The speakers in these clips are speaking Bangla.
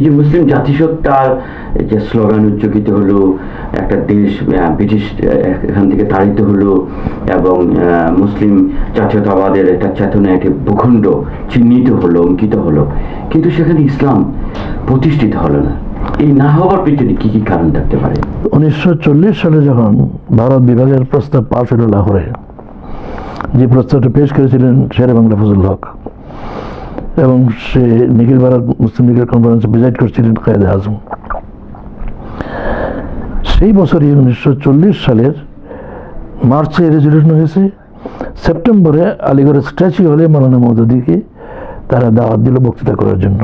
এই যে মুসলিম জাতিসত্তার যে স্লোগান উচ্চকিত হলো, একটা দেশ ব্রিটিশ এখান থেকে তাড়িত হলো এবং মুসলিম জাতীয়তাবাদের একটা চেতনা, একটি ভূখণ্ড চিহ্নিত হলো, অঙ্কিত হলো। কিন্তু সেখানে ইসলাম প্রতিষ্ঠিত হলো না। এই না হওয়ার পিছনে কি কি কারণ থাকতে পারে? উনিশশো চল্লিশ সালে যখন ভারত বিভাগের প্রস্তাব পাশ হলো লাহোরে, যে প্রস্তাবটা পেশ করেছিলেন শেরে বাংলা ফজল হক এবং সে নিখিল ভারত মুসলিম লীগের কনফারেন্সে প্রেজাইড করছিলেন কায়দে আজম। সেই বছরই উনিশশো চল্লিশ সালের মার্চে রেজলিউশন হয়েছে। সেপ্টেম্বরে আলিগড়ের স্ট্যাচু হলে মৌলানা মৌদুদিকে তারা দাওয়াত দিল বক্তৃতা করার জন্য।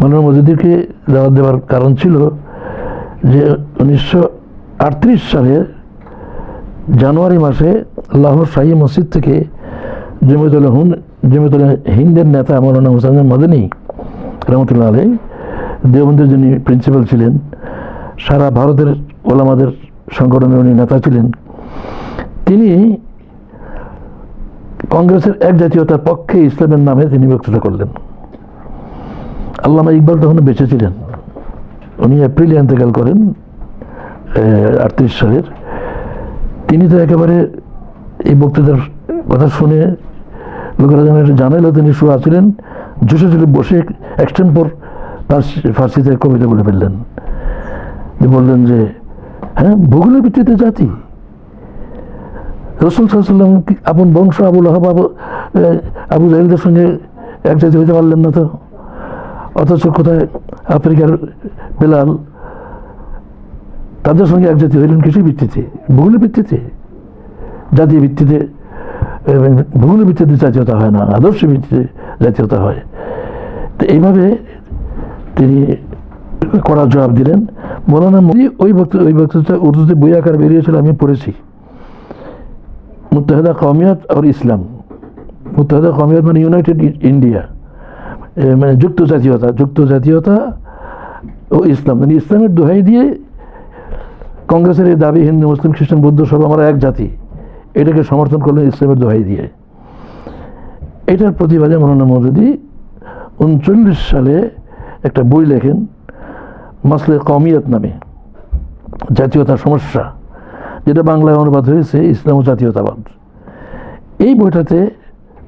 মৌলানা মৌদুদিকে দাওয়াত দেওয়ার কারণ ছিল যে উনিশশো আটত্রিশ সালে জানুয়ারি মাসে লাহোর শাহী মসজিদ থেকে জমিতুল হুন জমিতুল হিন্দের নেতা মৌলানা হুসাইন মদনী, রহমতুল্লাহ আলী দেওবন্দের যিনি প্রিন্সিপাল ছিলেন, সারা ভারতের ওলামাদের সংগঠনের উনি নেতা ছিলেন, তিনি কংগ্রেসের এক জাতীয়তার পক্ষে ইসলামের নামে তিনি বক্তৃতা করলেন। আল্লামা ইকবাল তখন বেঁচে ছিলেন। উনি এপ্রিলে ইন্তেকাল করেন আটত্রিশ সালের। তিনি তো একেবারে এই বক্তৃতার কথা শুনে লোকেরা জানাইলো তিনি শুয়ে আছিলেন জুসে ছিল বসে এক্সটেম্পর ফার্সিতে কবিতা বলে ফেললেন। বললেন যে হ্যাঁ ভূগোলের ভিত্তিতে জাতি। রসুল সাল্লাম আপন বংশ আবুল আহাব আবু আবু জাহিলদের সঙ্গে এক জাতি হইতে পারলেন না তো? অথচ কোথায় আফ্রিকার বেলাল তাদের সঙ্গে এক জাতি হইলেন কৃষি ভিত্তিতে ভূগোলের ভিত্তিতে? জাতীয় ভিত্তিতে ভূগোলের ভিত্তিতে জাতীয়তা হয় না, আদর্শ ভিত্তিতে জাতীয়তা হয়। তো এইভাবে তিনি কড়া জবাব দিলেন। মৌলানা মোদী ওই বক্তৃতা ওই বক্তৃতা উর্দুতে বই আকার বেরিয়েছিল, আমি পড়েছি। মুত্তাহিদা কৌমিয়ত আর ইসলাম। মুত্তাহিদা কৌমিয়ত মানে ইউনাইটেড ইন্ডিয়া। মানে যুক্ত জাতীয়তা যুক্ত জাতীয়তা ও ইসলাম। মানে ইসলামের দোহাই দিয়ে কংগ্রেসের এই দাবি হিন্দু, মুসলিম, খ্রিস্টান, বৌদ্ধ সব আমরা এক জাতি। এটাকে সমর্থন করলেন ইসলামের দোহাই দিয়ে এটার প্রতিবাদে মৌলানা মৌদুদি উনচল্লিশ সালে একটা বই লেখেন, মাসলে কমিয়ত নামে জাতীয়তার সমস্যা, যেটা বাংলায় অনুবাদ হয়েছে, ইসলাম ও জাতীয়তাবাদ। এই বইটাতে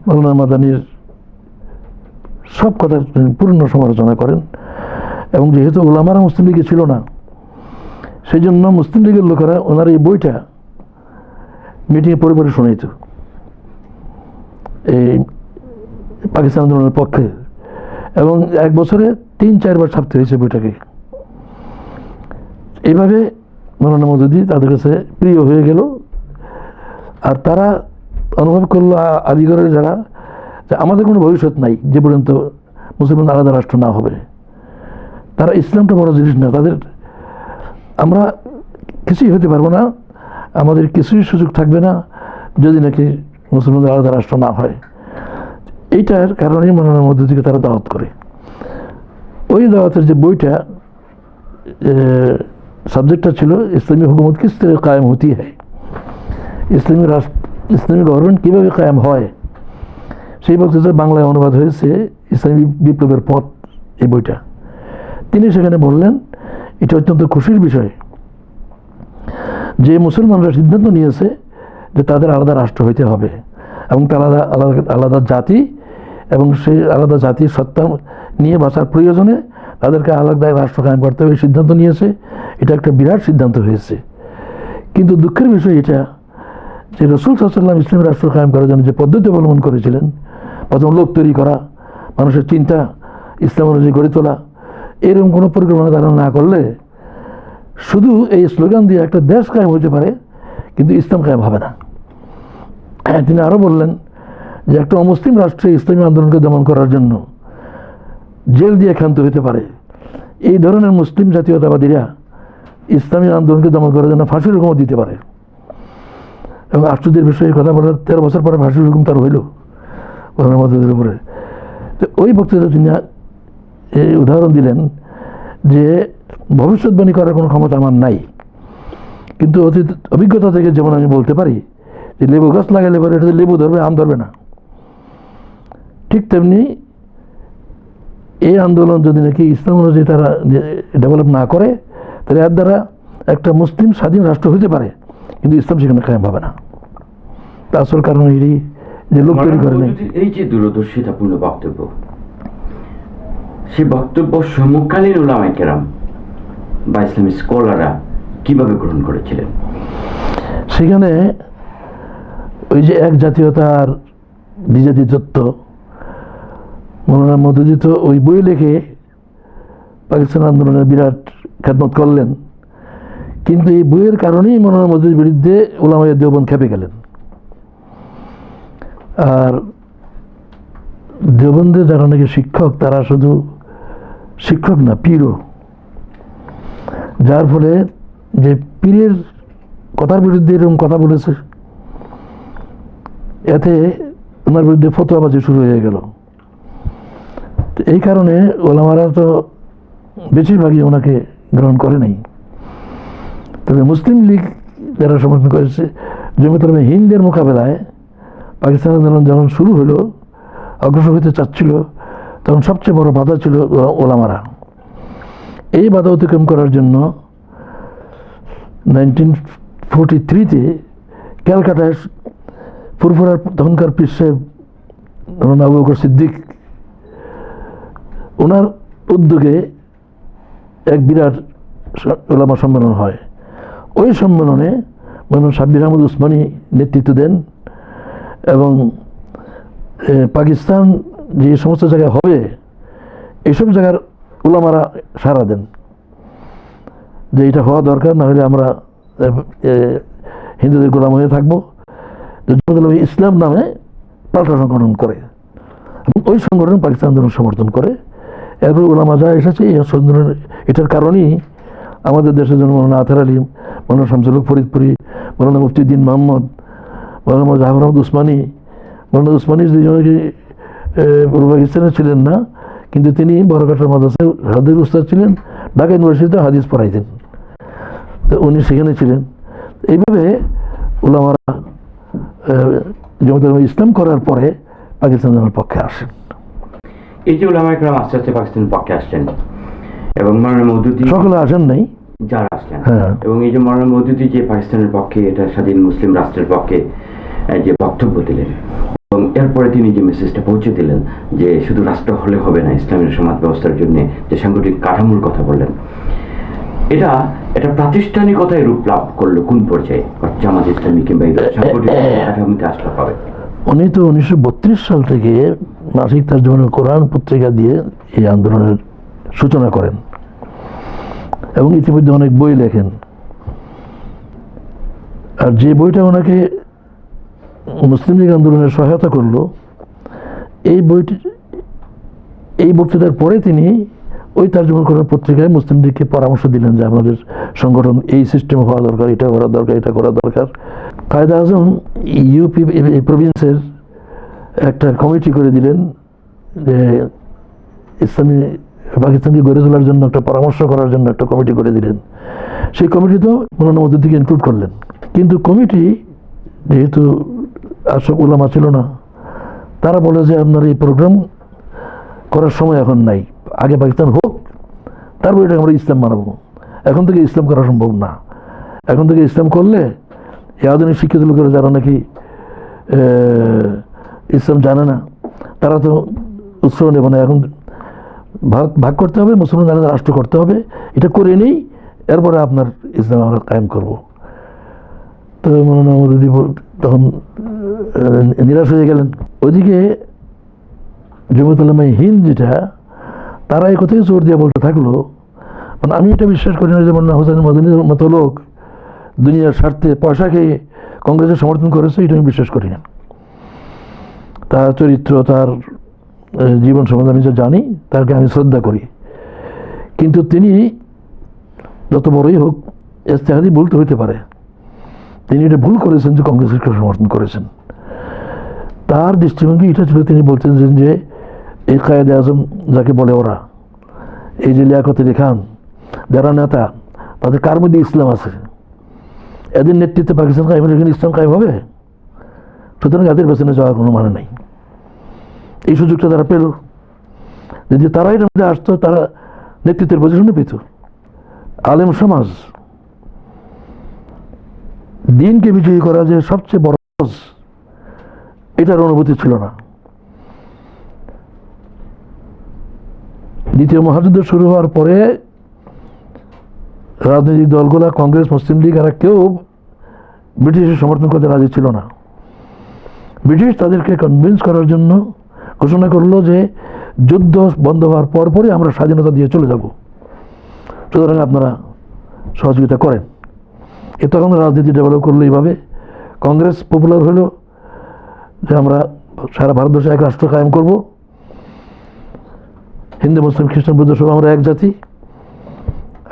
মৌলানা মাদানির সব কথা পূর্ণ সমালোচনা করেন, এবং যেহেতু ওলামারা মুসলিম লীগে ছিল না সেই জন্য মুসলিম লীগের লোকেরা ওনার এই বইটা মিটিংয়ে পড়ে পড়ে শোনাইত। এই পাকিস্তান আন্দোলনের পক্ষে। এবং এক বছরে তিন, চারবার ছাপতে হয়েছে বইটাকে। এইভাবে মৌলানা মদুদি তাদের কাছে প্রিয় হয়ে গেল। আর তারা অনুভব করল আলিগড়ের যারা, যে আমাদের কোনো ভবিষ্যৎ নাই যে পর্যন্ত মুসলমান আলাদা রাষ্ট্র না হবে। তারা ইসলামটা বড় জিনিস না, তাদের আমরা কিছুই হতে পারব না। আমাদের কিছুই সুযোগ থাকবে না যদি নাকি মুসলমানদের আলাদা রাষ্ট্র না হয়। এইটার কারণেই মনোনয়ন মধ্য থেকে তারা দাওয়াত করে। ওই দাওয়াতের যে বইটা সাবজেক্টটা ছিল ইসলামী হুকুমত কিস তরে কায়েম হতেই হয়। ইসলামী রাষ্ট্র ইসলামী গভর্নমেন্ট কীভাবে কায়েম হয়? সেই যে বাংলায় অনুবাদ হয়েছে ইসলামী বিপ্লবের পথ এই বইটা। তিনি সেখানে বললেন, এটা অত্যন্ত খুশির বিষয়। যে মুসলমানরা সিদ্ধান্ত নিয়েছে যে তাদের আলাদা রাষ্ট্র হইতে হবে এবং তার আলাদা আলাদা আলাদা জাতি এবং সেই আলাদা জাতির সত্তা নিয়ে বাঁচার প্রয়োজনে তাদেরকে আলাদা রাষ্ট্র কায়েম করতে হবে সিদ্ধান্ত নিয়েছে। এটা একটা বিরাট সিদ্ধান্ত হয়েছে। কিন্তু দুঃখের বিষয় এটা যে রসুল সাল্লাম ইসলামী রাষ্ট্র কায়েম করার জন্য যে পদ্ধতি অবলম্বন করেছিলেন, প্রথম লোক তৈরি করা, মানুষের চিন্তা, ইসলাম অনুযায়ী গড়ে তোলা, এরকম কোনো পরিকল্পনা তারা না করলে শুধু এই স্লোগান দিয়ে একটা দেশ কায়েম হতে পারে, কিন্তু ইসলাম কায়েম হবে না। হ্যাঁ তিনি আরও বললেন যে একটা অমুসলিম রাষ্ট্রে ইসলামী আন্দোলনকে দমন করার জন্য জেল দিয়ে ক্ষান্ত হতে পারে। এই ধরনের মুসলিম জাতীয়তাবাদীরা ইসলামী আন্দোলনকে দমন করার জন্য ফাঁসির হুকুমও দিতে পারে। এবং আশ্চর্যের বিষয়ে কথা বলার তেরো বছর পরে ফাঁসির হুকুম তার হইল মধ্যদের উপরে। তো ওই বক্তৃতা তিনি এই উদাহরণ দিলেন যে ভবিষ্যৎবাণী করার কোনো ক্ষমতা আমার নাই। কিন্তু অতীত অভিজ্ঞতা থেকে যেমন আমি বলতে পারি যে লেবু গাছ লাগালে পরে এটাতে লেবু ধরবে, আম ধরবে না। ঠিক তেমনি এই আন্দোলন যদি নাকি ইসলাম অনুযায়ী তারা ডেভেলপ না করে, তাহলে এর দ্বারা একটা মুসলিম স্বাধীন রাষ্ট্র হতে পারে। কিন্তু ইসলাম সেখানে কায়েম হবে না। তা আসল কারণ এই যে লোক তৈরি করে এই যে দূরদর্শিতাপূর্ণ বক্তব্য সেই বক্তব্য সমকালীন ওলামাই কেরাম বা ইসলামী স্কলাররা কীভাবে গ্রহণ করেছিলেন? সেখানে ওই যে এক জাতীয়তার বিজাতি তত্ত্ব মৌলানা তো ওই বই লিখে পাকিস্তান আন্দোলনের বিরাট খেদমত করলেন। কিন্তু এই বইয়ের কারণেই মৌলানা মধুদির বিরুদ্ধে ওলামাইয়া দেওবন্দ খেপে গেলেন। আর দেওবন্দে যারা নাকি শিক্ষক, তারা শুধু শিক্ষক না, পীরও। যার ফলে যে পীরের কথার বিরুদ্ধে এরকম কথা বলেছে, এতে ওনার বিরুদ্ধে ফতোয়াবাজি শুরু হয়ে গেল। এই কারণে ওলামারা তো বেশিরভাগই ওনাকে গ্রহণ করে নাই। তবে মুসলিম লীগ যারা সমর্থন করেছে জমিত হিন্দের মোকাবেলায় পাকিস্তান আন্দোলন যখন শুরু হলো, অগ্রসর হতে চাচ্ছিল, তখন সবচেয়ে বড় বাধা ছিল ওলামারা। এই বাধা অতিক্রম করার জন্য নাইনটিন ফোরটি থ্রিতে ক্যালকাটায় ফুরফুরার তখনকার পীর সাহেব বকর সিদ্দিক ওনার উদ্যোগে এক বিরাট ওলামা সম্মেলন হয়। ওই সম্মেলনে মৌলানা সাব্বির আহমদ উসমানী নেতৃত্ব দেন এবং পাকিস্তান যে সমস্ত জায়গায় হবে এইসব জায়গার ওলামারা সারা দেন যে এটা হওয়া দরকার, না হলে আমরা হিন্দুদের গোলাম হয়ে থাকব। ইসলাম নামে পাল্টা সংগঠন করে। এবং ওই সংগঠন পাকিস্তান আন্দোলন সমর্থন করে। এরপর ওলামা যা এসেছে, এই আন্দোলন এটার কারণেই আমাদের দেশের জন্য মৌলানা আথার আলী, মৌলানা শামসুল হক ফরিদপুরি, মৌলানা মুফতিদ্দিন মোহাম্মদ মৌলানা জাহার আহমদ উসমানী, মৌলানা উসমানী পূর্ব পাকিস্তানে ছিলেন না কিন্তু তিনি বড়ঘাটার মাদ্রাসায় হাদিস উস্তাদ ছিলেন ঢাকা ইউনিভার্সিটিতে হাদিস পড়াইতেন। তো উনি সেখানে ছিলেন। এইভাবে ওলামারা জমিত ইসলাম করার পরে পাকিস্তানের পক্ষে আসেন। এই যে ওলামাই কেরাম আস্তে আস্তে পাকিস্তানের পক্ষে আসছেন এবং মৌলানা মৌদুদি সকলে আসেন নাই। যারা আসলেন হ্যাঁ। এবং এই যে মৌলানা মৌদুদি যে পাকিস্তানের পক্ষে এটা স্বাধীন মুসলিম রাষ্ট্রের পক্ষে যে বক্তব্য দিলেন। এরপরে তিনি যে মেসেজটা পৌঁছে দিলেন যে শুধু রাষ্ট্র হলে হবে না ইসলামের সমাজ ব্যবস্থার জন্য যে সাংগঠনিক কাঠামোর কথা বললেন এটা এটা প্রাতিষ্ঠানিকতায় রূপ লাভ করল কোন পর্যায়ে জামাত ইসলামী কিংবা এই সাংগঠনিক কাঠামোতে আসলে পাবে উনি তো উনিশশো বত্রিশ সাল থেকে মাসিক তার জীবনের কোরআন পত্রিকা দিয়ে এই আন্দোলনের সূচনা করেন এবং ইতিমধ্যে অনেক বই লেখেন আর যে বইটা ওনাকে মুসলিম লীগ আন্দোলনের সহায়তা করল। এই বইটি এই বক্তৃতার পরে তিনি ওই তার্জমা করার পত্রিকায় মুসলিম লীগকে পরামর্শ দিলেন যে আপনাদের সংগঠন এই সিস্টেম হওয়া দরকার, এটা করা দরকার, এটা করা দরকার। কায়দা আজম ইউপি প্রভিন্সের একটা কমিটি করে দিলেন যে ইসলামী পাকিস্তানকে গড়ে তোলার জন্য একটা পরামর্শ করার জন্য একটা কমিটি করে দিলেন। সেই কমিটিতেও মৌলানা মধ্যদিকে ইনক্লুড করলেন। কিন্তু কমিটি যেহেতু আসব ওলামা ছিল না। তারা বলে যে, আপনার এই প্রোগ্রাম করার সময় এখন নাই। আগে পাকিস্তান হোক, তারপর এটা আমরা ইসলাম মানাবো। এখন থেকে ইসলাম করা সম্ভব না। এখন থেকে ইসলাম করলে এই আধুনিক শিক্ষিত লোকেরা যারা নাকি ইসলাম জানে না, তারা তো উৎসাহ নেবে না। এখন ভাগ ভাগ করতে হবে, মুসলমান আলাদা রাষ্ট্র করতে হবে। এটা করে নেই, এরপরে আপনার ইসলাম আমরা কায়েম করব। তো মনে বল- তখন নিরাশ হয়ে গেলেন। ওইদিকে জমিতুল্লাহ হিন্দ যেটা, তারা এই কথাই জোর দিয়ে বলতে থাকল মানে আমি এটা বিশ্বাস করি না যে মন্না হোসেন মদিনীর মতো লোক দুনিয়ার স্বার্থে পয়সা খেয়ে কংগ্রেসের সমর্থন করেছে, এটা আমি বিশ্বাস করি না। তার চরিত্র, তার জীবন সম্বন্ধে আমি যা জানি, তাকে আমি শ্রদ্ধা করি। কিন্তু তিনি যত বড়ই হোক, ইস্তেহাদি ভুল তো হইতে পারে। তিনি এটা ভুল করেছেন যে কংগ্রেসকে সমর্থন করেছেন। তার দৃষ্টিভঙ্গি এটা ছিল, তিনি বলছেন যে এই কায়দে আজম যাকে বলে ওরা, এই যে লিয়াকত আলী খান, যারা নেতা, তাদের কার মধ্যে ইসলাম আছে? এদের নেতৃত্বে পাকিস্তান কায়েম হলে ইসলাম কায়েম হবে? সুতরাং এদের পেছনে যাওয়ার কোনো মানে নাই। এই সুযোগটা তারা পেল। যদি তারাই এর মধ্যে আসতো, তারা নেতৃত্বের পজিশনে পেত। আলেম সমাজ, দিনকে বিজয়ী করা যে সবচেয়ে বড় এটার অনুভূতি ছিল না। দ্বিতীয় মহাযুদ্ধ শুরু হওয়ার পরে রাজনৈতিক দলগুলো, কংগ্রেস, মুসলিম লীগ আর কেউ ব্রিটিশের সমর্থন করতে রাজি ছিল না। ব্রিটিশ তাদেরকে কনভিন্স করার জন্য ঘোষণা করল যে যুদ্ধ বন্ধ হওয়ার পরপরই আমরা স্বাধীনতা দিয়ে চলে যাব। সুতরাং আপনারা সহযোগিতা করেন। এ তখন রাজনীতি ডেভেলপ করল এইভাবে। কংগ্রেস পপুলার হলো। যে আমরা সারা ভারতবর্ষে এক রাষ্ট্র কায়েম করব। হিন্দু, মুসলিম, খ্রিস্টান, বৌদ্ধ, সব আমরা এক জাতি।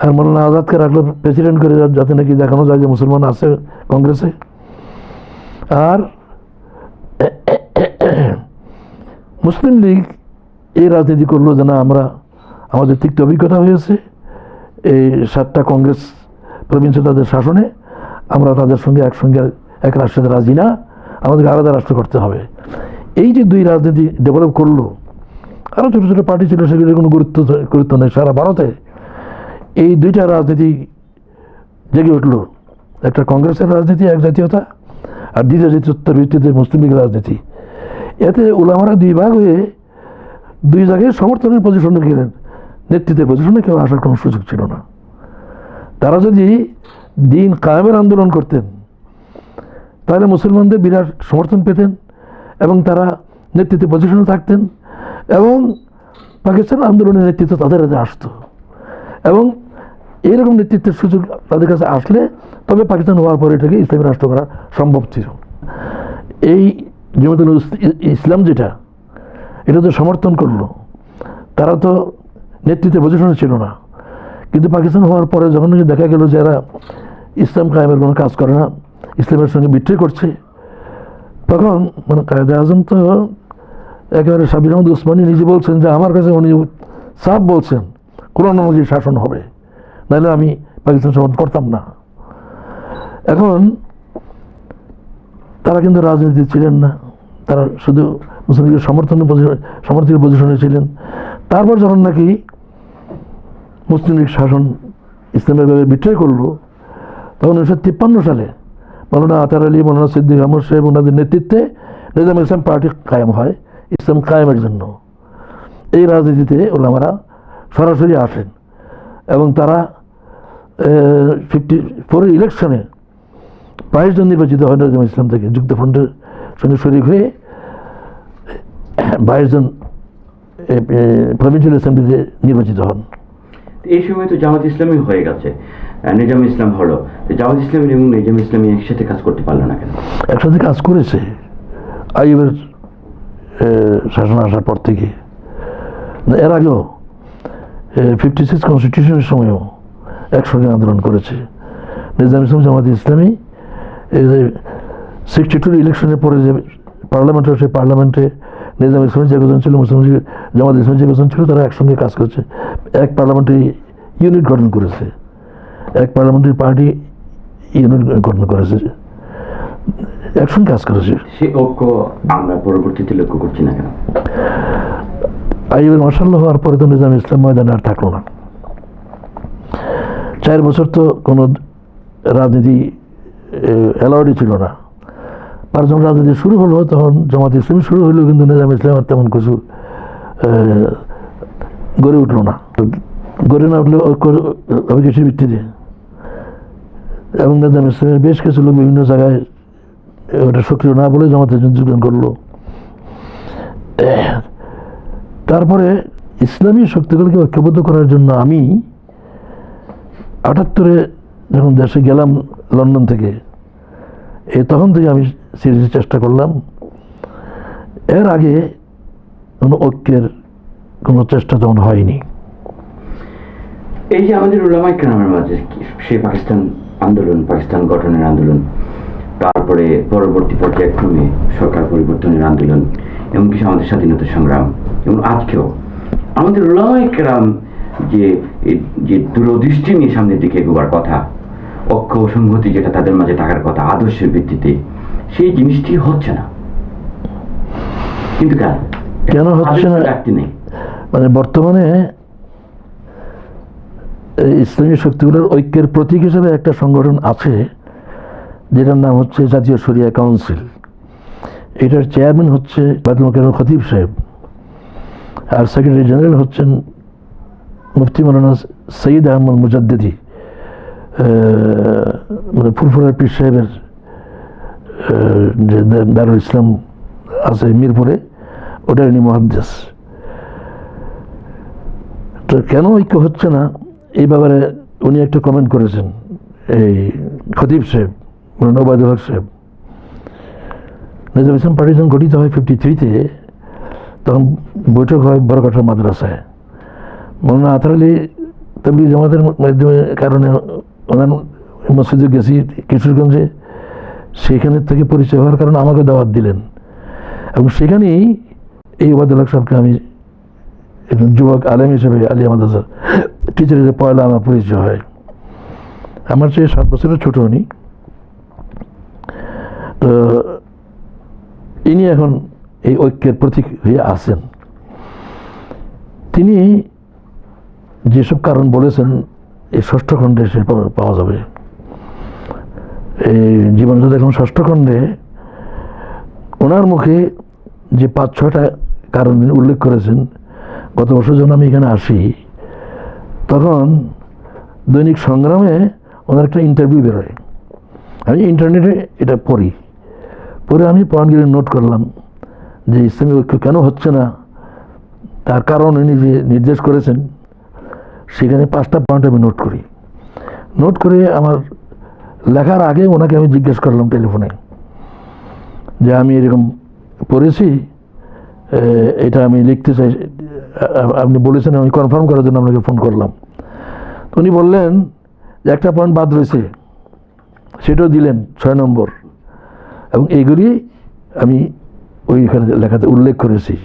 আর মৌলানা আজাদকে রাখল প্রেসিডেন্ট করে যাতে নাকি দেখানো যায় যে মুসলমান আছে কংগ্রেসে। আর মুসলিম লীগ এই রাজনীতি করল যে না, আমরা আমাদের তিক্ত অভিজ্ঞতা হয়েছে। এই সাতটা কংগ্রেস প্রভিন্সে তাদের শাসনে আমরা তাদের সঙ্গে একসঙ্গে এক রাষ্ট্রে রাজি না। আমাদেরকে আলাদা রাষ্ট্র করতে হবে। এই যে দুই রাজনীতি ডেভেলপ করল আরও ছোটো ছোটো পার্টি ছিল, সেগুলোর কোনো গুরুত্ব গুরুত্ব নেই সারা ভারতে। এই দুইটা রাজনীতি জেগে উঠল। একটা কংগ্রেসের রাজনীতি, এক জাতীয়তা, আর দ্বিতীয় জাতীয়তার ভিত্তিতে মুসলিম লীগের রাজনীতি। এতে ওলামারা দুই ভাগ হয়ে দুই জায়গায় সমর্থনের পজিশনে গেলেন। নেতৃত্বের পজিশনে কেউ আসার কোনো সুযোগ ছিল না। তারা যদি দিন কায়েমের আন্দোলন করতেন তাহলে মুসলমানদের বিরাট সমর্থন পেতেন এবং তারা নেতৃত্বে পজিশনে থাকতেন এবং পাকিস্তান আন্দোলনের নেতৃত্ব তাদের হাতে আসতো। এবং এইরকম নেতৃত্বের সুযোগ তাদের কাছে আসলে তবে পাকিস্তান হওয়ার পরে এটাকে ইসলামী রাষ্ট্র করা সম্ভব ছিল। এই জমিতুল ইসলাম যেটা, এটা তো সমর্থন করল। তারা তো নেতৃত্বে পজিশনে ছিল না। কিন্তু পাকিস্তান হওয়ার পরে যখন দেখা গেল যে এরা ইসলাম কায়েমের কোনো কাজ করে না ইসলামের সঙ্গে বিট্রে করছে। তখন মানে কায়দে আজম তো একেবারে সাবির আহমদ উসমানী নিজে বলছেন যে, আমার কাছে উনি সাফ বলছেন, কোরআন অনুযায়ী শাসন হবে। নাহলে আমি পাকিস্তান সমর্থন করতাম না। এখন তারা কিন্তু রাজনীতি ছিলেন না। তারা শুধু মুসলিম লীগের সমর্থনের পজিশনে সমর্থকের পজিশনে ছিলেন। তারপর যখন নাকি মুসলিম লীগ শাসন ইসলামের ভাবে বিট্রে করল, তখন উনিশশো তিপ্পান্ন সালে মৌলানা আতার আলী মৌলানা সিদ্দিক আহমদ সাহেব ওনাদের নেতৃত্বে নিজাম ইসলাম পার্টি কায়েম হয়, ইসলাম কায়েমের জন্য। এই রাজনীতিতে ওলামারা সরাসরি আসেন এবং তারা ফিফটি ফোরের ইলেকশনে বাইশ জন নির্বাচিত হয় নজরুল ইসলাম থেকে যুক্ত ফ্রন্টের সঙ্গে শরিক হয়ে, বাইশ জন প্রভিন্সিয়াল অ্যাসেম্বলিতে নির্বাচিত হন। এই সময় তো জামাত ইসলামী হয়ে গেছে। নিজাম ইসলাম হলো। জামাত ইসলামী এবং নিজাম ইসলামী একসাথে কাজ করতে পারল না কেন? একসাথে কাজ করেছে। আইবের শাসন আসার পর থেকে। এর আগেও ফিফটি সিক্স কনস্টিটিউশনের সময়ও একসঙ্গে আন্দোলন করেছে। নিজাম ইসলাম, জামাত ইসলামী সিক্সটি টুর ইলেকশনের পরে যে পার্লামেন্ট সেই পার্লামেন্টে নিজাম ইসলাম যে ছিল, মুসলিম জামাত ইসলাম যে কজন ছিল, তারা একসঙ্গে কাজ করেছে। এক পার্লামেন্টে ইউনিট গঠন করেছে। এক পার্লামেন্টারি পার্টি ইউনিট গঠন করেছে একসঙ্গে কাজ করেছে। সে ঐক্য আমরা পরবর্তীতে লক্ষ্য করছি না কেন? আইবের হওয়ার পরে তো নিজাম ইসলাম ময়দানে আর থাকল না। চার বছর তো কোনো রাজনীতি অ্যালাউডই ছিল না। আর যখন রাজনীতি শুরু হলো তখন জামাত ইসলামী শুরু হলো কিন্তু নিজাম ইসলাম আর তেমন কিছু গড়ে উঠল না। গড়ে না উঠলে ঐক্যর অভিকেশের ভিত্তিতে এবং নিজাম ইসলামের বেশ কিছু লোক বিভিন্ন জায়গায়, ওটা সক্রিয় না বলে জামাতে যোগদান করল। তারপরে ইসলামী শক্তিগুলোকে ঐক্যবদ্ধ করার জন্য আমি আটাত্তরে যখন দেশে গেলাম লন্ডন থেকে এই তখন থেকে আমি সিরিজ চেষ্টা করলাম। এর আগে কোনো ঐক্যের কোনো চেষ্টা তখন হয়নি। এই যে আমাদের উলামাই কেরামের মাঝে সেই পাকিস্তান আন্দোলন পাকিস্তান গঠনের আন্দোলন তারপরে পরবর্তী পর্যায়ক্রমে সরকার পরিবর্তনের আন্দোলন এমনকি আমাদের স্বাধীনতা সংগ্রাম। এবং আজকেও আমাদের উলামাই কেরাম যে যে দূরদৃষ্টি নিয়ে সামনের দিকে এগোবার কথা ঐক্য ও সংহতি যেটা তাদের মাঝে থাকার কথা আদর্শের ভিত্তিতে সেই জিনিসটি হচ্ছে না। কিন্তু কেন? কেন হচ্ছে না? নেই। মানে বর্তমানে ইসলামী শক্তিগুলোর ঐক্যের প্রতীক হিসেবে একটা সংগঠন আছে, যেটার নাম হচ্ছে জাতীয় শরিয়া কাউন্সিল। এটার চেয়ারম্যান হচ্ছে বাদুল খতিব সাহেব। আর সেক্রেটারি জেনারেল হচ্ছেন মুফতি মৌলানা সঈদ আহমদ মুজাদ্দিদি। মানে ফুরফুরার পীর সাহেবের যে দারুল ইসলাম আছে মিরপুরে, ওটার ইনি মহাদ্দেশ তো কেন ঐক্য হচ্ছে না? এই ব্যাপারে উনি একটা কমেন্ট করেছেন, এই খতিব সাহেব ওবায়দুল হক সাহেব। নিজাম ইসলাম পার্টি যখন গঠিত হয় ফিফটি থ্রিতে তখন বৈঠক হয় বড়কাঠা মাদ্রাসায়। মৌলানা আতার আলী তবলি জামাতের মাধ্যমে কারণে ওনার মসজিদে গেছি কিশোরগঞ্জে, সেখানে থেকে পরিচয় হওয়ার কারণে আমাকে দাওয়াত দিলেন। এবং সেখানেই এই ওবায়দুল সাহেবকে আমি একজন যুবক আলেম হিসেবে আলী মাদ্রাসার টিচার হিসেবে পয়লা আমার পরিচয় হয়। আমার চেয়ে সাত বছরের ছোট উনি। তো ইনি এখন এই ঐক্যের প্রতীক হয়ে আছেন। তিনি যেসব কারণ বলেছেন, এই ষষ্ঠ খণ্ডে সে পাওয়া যাবে। এই জীবনটা এখন ষষ্ঠ খণ্ডে, ওনার মুখে যে পাঁচ ছয়টা কারণ উল্লেখ করেছেন, গত বছর যখন আমি এখানে আসি তখন দৈনিক সংগ্রামে ওনার একটা ইন্টারভিউ বেরোয়। আমি ইন্টারনেটে এটা পড়ি। পরে আমি পয়েন্টগুলি নোট করলাম যে ইসলামী ঐক্য কেন হচ্ছে না? তার কারণ উনি যে নির্দেশ করেছেন, সেখানে পাঁচটা পয়েন্ট আমি নোট করি। নোট করে আমার লেখার আগে ওনাকে আমি জিজ্ঞেস করলাম টেলিফোনে যে আমি এরকম পড়েছি এটা আমি লিখতে চাই আপনি বলেছেন আমি কনফার্ম করার জন্য আপনাকে ফোন করলাম। উনি বললেন যে একটা পয়েন্ট বাদ রয়েছে। সেটাও দিলেন ছয় নম্বর। এবং এইগুলি আমি ওইখানে লেখাতে উল্লেখ করেছি।